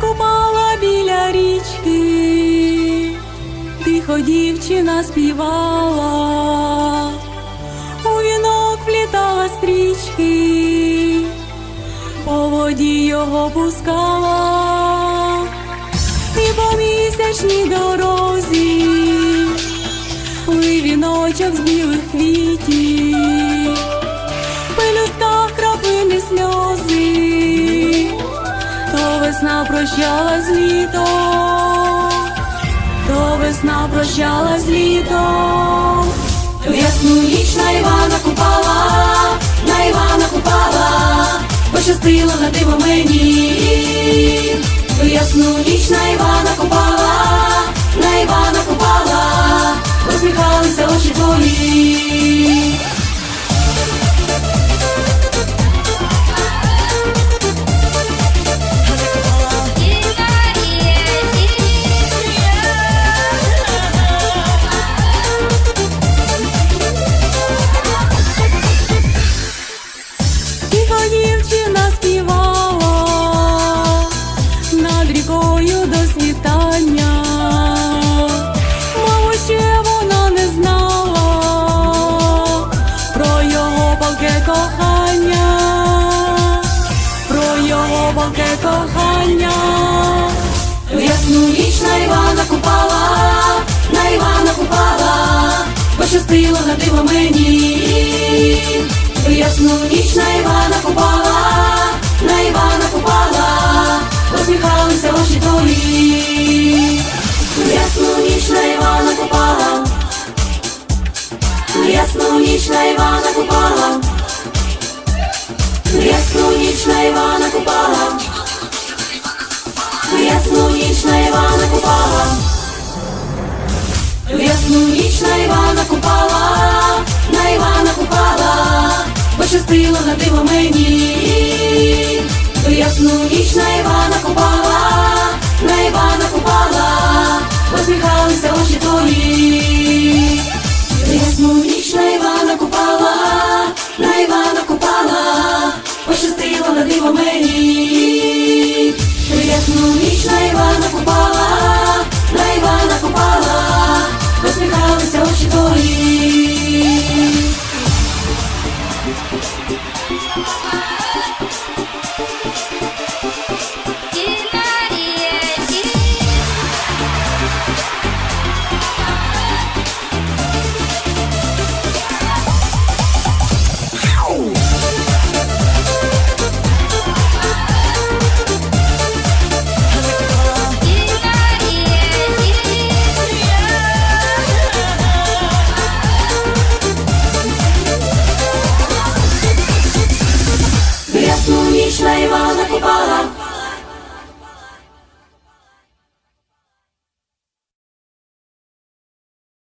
купала біля річки, тихо дівчина співала, у вінок плітала стрічки, по воді його пускала, і по місячній дорозі, віночок з білих квітів, весна прощала з літом, то весна прощала з літом. В ясну ніч на Івана купала, на Івана купала, пощастило на диво мені. В ясну ніч на Івана купала, кохання, про його палке кохання. В ясну ніч на Івана купала, на Івана купала, пощастило на диво мені. В ясну ніч на Івана купала, на Івана купала, посміхалися очі твої. В ясну ніч на Івана купала, ясну ніч на Івана купала, на Івана купала. Ясну ніч на Івана купала, на Івана купала, пощастило на диво мені. Ясну ніч на Івана купала, на Івана купала, посміхалися очі твої. Ясну ніч на Івана купала, на Івана купала, пощастило на диво мені. В ясну ніч на Івана купала,